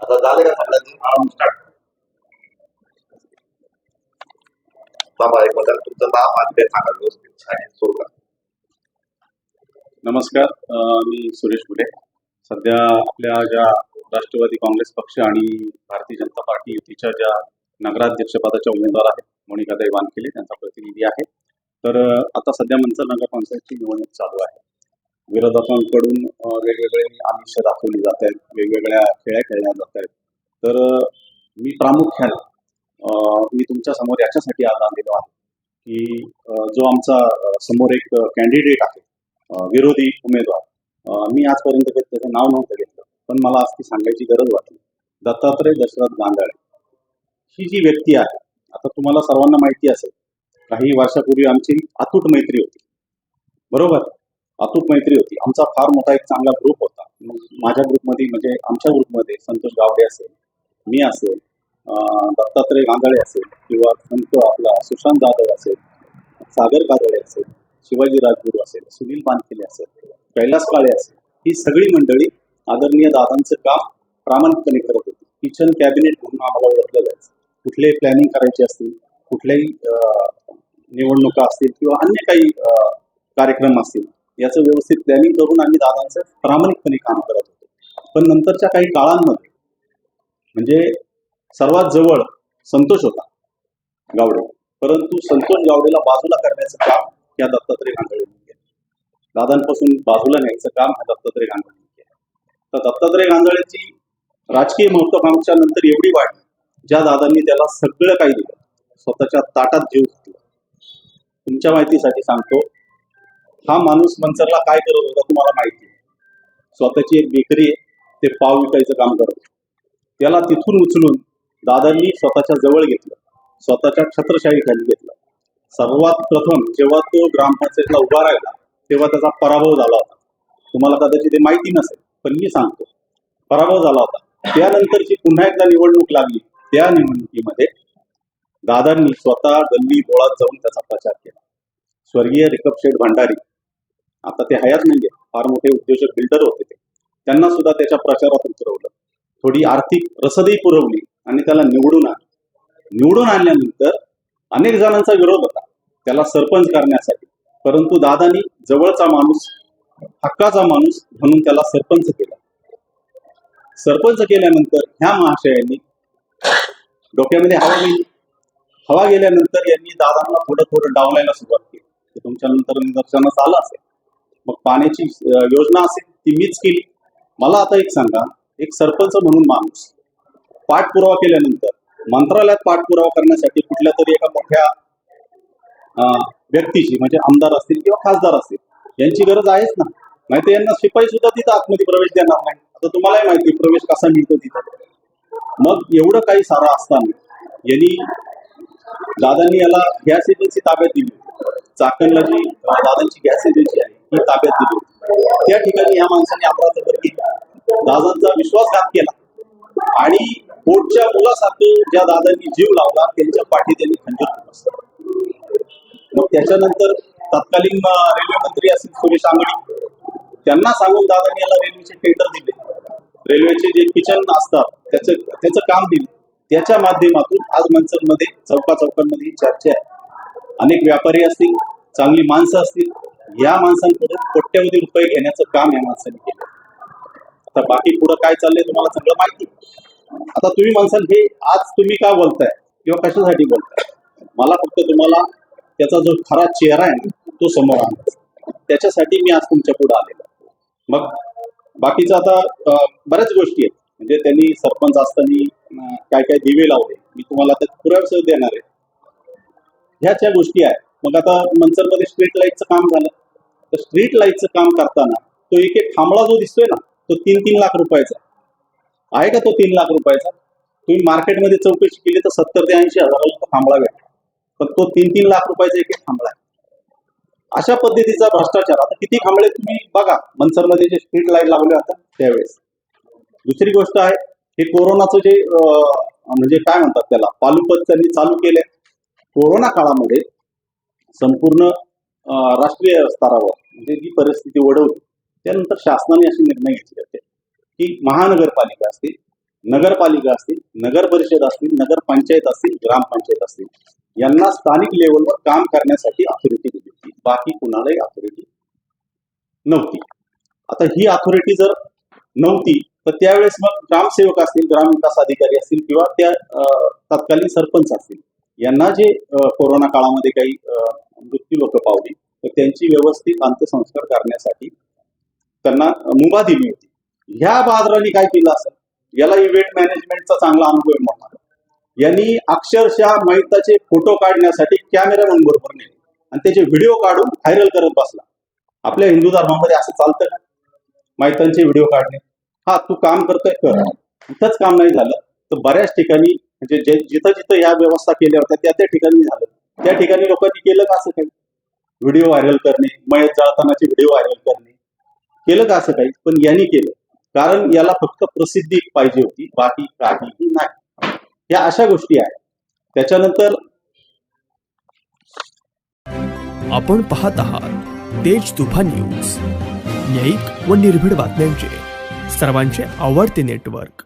आता झाले का बाबा एक बदल तुमचं नाव आणि ते सांगा व्यवस्थित छान सोडला नमस्कार मी सुरेश फुले सध्या आपल्या ज्या राष्ट्रवादी काँग्रेस पक्ष आणि भारतीय जनता पार्टी युतीच्या ज्या नगराध्यक्षपदाच्या उमेदवार आहेत मोनिकाताई वानखेले त्यांचा प्रतिनिधी आहे. तर आता सध्या मंचर नगरपंचायतची निवडणूक चालू आहे. विरोधकांकडून वेगवेगळे आमिष दाखवली जात आहेत वेगवेगळ्या खेळ्या खेळल्या जात आहेत. तर मी प्रामुख्याने मी तुमच्यासमोर याच्यासाठी आज आलेलो आहे की जो आमचा समोर एक कॅन्डिडेट आहे विरोधी उमेदवार. मी आजपर्यंत त्याचं नाव नव्हतं घेतलं पण मला आज ती सांगायची गरज वाटली. दत्तात्रय दशरथ गांधाळे. ही जी व्यक्ती आहे आता तुम्हाला सर्वांना माहिती असेल काही वर्षापूर्वी आमची अतूट मैत्री होती. बरोबर? अतूट मैत्री होती. आमचा फार मोठा एक चांगला ग्रुप होता. माझ्या ग्रुपमध्ये म्हणजे आमच्या ग्रुपमध्ये संतोष गावडे असेल मी असेल दत्तात्रय गांधाळे असेल किंवा संत आपला सुशांत जाधव असेल सागर कादळे असेल शिवाजी राजगुरू असेल सुनील बानखेले असेल कैलास काळे असेल ही सगळी मंडळी आदरणीय दादांचं काम प्रामाणिकपणे करत होती. किचन कॅबिनेट म्हणून आम्हाला ओळखलं जायचं. कुठलेही प्लॅनिंग करायची असतील कुठल्याही निवडणुका असतील किंवा अन्य काही कार्यक्रम असतील याचं व्यवस्थित प्लॅनिंग करून आम्ही दादांचं प्रामाणिकपणे काम करत होतो. पण नंतरच्या काही काळांमध्ये म्हणजे सर्वात जवळ संतोष होता गावडे. परंतु संतोष गावडेला बाजूला करण्याचं काम या दत्तात्रय गांधळींनी केलं. दादांपासून बाजूला न्यायचं काम ह्या दत्तात्रय गांधळींनी केलं. तर दत्तात्रय गांधळीची राजकीय महत्वाकांक्षा नंतर एवढी वाढली ज्या दादांनी त्याला सगळं काही दिलं. स्वतःच्या ताटात जीव घातला. तुमच्या माहितीसाठी सांगतो हा माणूस मनसरला काय करत होता तुम्हाला माहिती स्वतःची एक बेकरी आहे ते पाव विकायचं काम करत त्याला तिथून उचलून दादांनी स्वतःच्या जवळ घेतलं स्वतःच्या छत्रशाहीखाली घेतलं. सर्वात प्रथम जेव्हा तो ग्रामपंचायतला उभा राहिला तेव्हा त्याचा पराभव झाला होता. तुम्हाला कदाचित ते माहिती नसेल पण मी सांगतो. पराभव झाला होता. त्यानंतरची पुन्हा एकदा निवडणूक लागली. त्या निवडणुकीमध्ये दादांनी स्वतः गल्ली बोळात जाऊन त्याचा प्रचार केला. स्वर्गीय रिकपशेठ भंडारी आता ते हयात नाहीये. फार मोठे उद्योजक बिल्डर होते ते. त्यांना सुद्धा त्याच्या प्रचारात उतरवलं. थोडी आर्थिक रसदही पुरवली आणि त्याला निवडून आणलं. निवडून आणल्यानंतर अनेक जणांचा विरोध होता. त्याला सरपंच करण्यासाठी. परंतु दादानी जवळचा माणूस हक्काचा माणूस म्हणून त्याला सरपंच केला. सरपंच केल्यानंतर ह्या महाशयांनी डोक्यामध्ये हवा गेली. हवा गेल्यानंतर यांनी दादांना थोडं थोडं डावलायला सुरुवात केली. तुमच्या नंतर निदर्शनास आलं असेल. मग पाण्याची योजना असेल ती मीच केली. मला आता एक सांगा एक सरपंच म्हणून माणूस पाठपुरावा केल्यानंतर मंत्रालयात पाठपुरावा करण्यासाठी कुठल्या तरी एका मोठ्या व्यक्तीची म्हणजे आमदार असतील किंवा खासदार असतील यांची गरज आहेच ना? नाही तर यांना शिपाई सुद्धा तिथं आतमध्ये प्रवेश देणार नाही. आता तुम्हालाही माहिती आहे प्रवेश कसा मिळतो तिथं. मग एवढं काही सारा असताना यांनी दादांनी याला गॅस एजन्सी ताब्यात दिली. चाकणला जी दादांची गॅस एजन्सी आहे ही ताब्यात दिली. त्या ठिकाणी या माणसाने अपराध केला. दादांचा विश्वासघात केला. आणि पोटच्या मुलासारखं ज्या दादांनी जीव लावला त्यांच्या पाठी त्यांनी खंजर मग त्याच्यानंतर तत्कालीन रेल्वे मंत्री असतील सुरेश आंगडी त्यांना सांगून दादांनी याला रेल्वेचे टेंडर दिले. रेल्वेचे जे किचन असतात त्याचं त्याचं काम दिलं. त्याच्या माध्यमातून आज मनसरमध्ये चौका चौकांमध्ये चर्चा आहे. अनेक व्यापारी असतील चांगली माणसं असतील या माणसांकडून कोट्यवधी रुपये घेण्याचं काम या माणसाने केलं. आता बाकी पुढं काय चाललंय तुम्हाला सगळं माहिती. आता तुम्ही माणसाने हे आज तुम्ही का बोलताय किंवा कशासाठी बोलताय? मला फक्त तुम्हाला त्याचा जो खरा चेहरा आहे ना तो समोर आणायचा त्याच्यासाठी मी आज तुमच्यापुढे आलेलो मग बाकीचं आता बऱ्याच गोष्टी आहेत. म्हणजे त्यांनी सरपंच असताना काय काय दिवे लावले. मी तुम्हाला आता पुरावे देणार आहे. ह्याच्या गोष्टी आहेत. मग आता मनसरमध्ये स्ट्रीट लाईटचं काम झालं. तर स्ट्रीट लाईटचं काम करताना तो एक एक थांबळा जो दिसतोय ना तो तीन तीन लाख रुपयाचा आहे. का तो तीन लाख रुपयाचा? तुम्ही मार्केटमध्ये चौकशी केली तर सत्तर ते ऐंशी हजाराला तो थांबळा भेटतो पण तो तीन तीन लाख रुपयाचा एक एक थांबळा आहे. अशा पद्धतीचा भ्रष्टाचार. आता किती थांबळे तुम्ही बघा. मनसरमध्ये जे स्ट्रीट लाइट लावले होत्या त्यावेळेस. दुसरी गोष्ट आहे हे कोरोनाचं जे म्हणजे काय म्हणतात त्याला पालुपत त्यांनी चालू केले कोरोना काळामध्ये संपूर्ण राष्ट्रीय स्तरावर म्हणजे जी परिस्थिती ओढवली त्यानंतर शासनाने असे निर्णय घेतले होते की महानगरपालिका असतील नगरपालिका असतील नगर परिषद असतील नगरपंचायत असतील ग्रामपंचायत असतील यांना स्थानिक लेवलवर काम करण्यासाठी अथॉरिटी दिली होती. बाकी कुणालाही अथॉरिटी नव्हती. आता ही अथॉरिटी जर नव्हती तर त्यावेळेस मग ग्रामसेवक असतील ग्रामविकास अधिकारी असतील किंवा त्या अं, तत्कालीन सरपंच असतील यांना जे कोरोना काळामध्ये काही मृत्यू लोक पावली. तर त्यांची व्यवस्थित अंत्यसंस्कार करण्यासाठी त्यांना मुभा दिली होती. ह्या बहादरांनी काय केलं असेल? याला इव्हेंट मॅनेजमेंटचा चांगला अनुभव आहे यांनी अक्षरशः मैताचे फोटो काढण्यासाठी कॅमेरामॅन बरोबर नेले. आणि त्याचे व्हिडिओ काढून व्हायरल करत बसला. आपल्या हिंदू धर्मामध्ये असं चालतं का? मैतांचे व्हिडिओ काढणे. हा तू काम करतोय? कर. इथंच काम नाही झालं. तर बऱ्याच ठिकाणी म्हणजे जे जिथं जिथं या व्यवस्था केल्या होत्या त्या त्या ठिकाणी झालं. त्या ठिकाणी लोकांनी केलं का असं काही? व्हिडिओ व्हायरल करणे मयत जाळतानाचे व्हिडिओ व्हायरल करणे. केलं का असं काही? पण यांनी केलं. कारण याला फक्त प्रसिद्धी पाहिजे होती बाकी काहीही नाही. या अशा गोष्टी आहेत. त्याच्यानंतर आपण पाहत आहात तेज तुफा न्यूज. न्यायिक व निर्भीड बातम्यांचे. सर्वांचे आवडते नेटवर्क.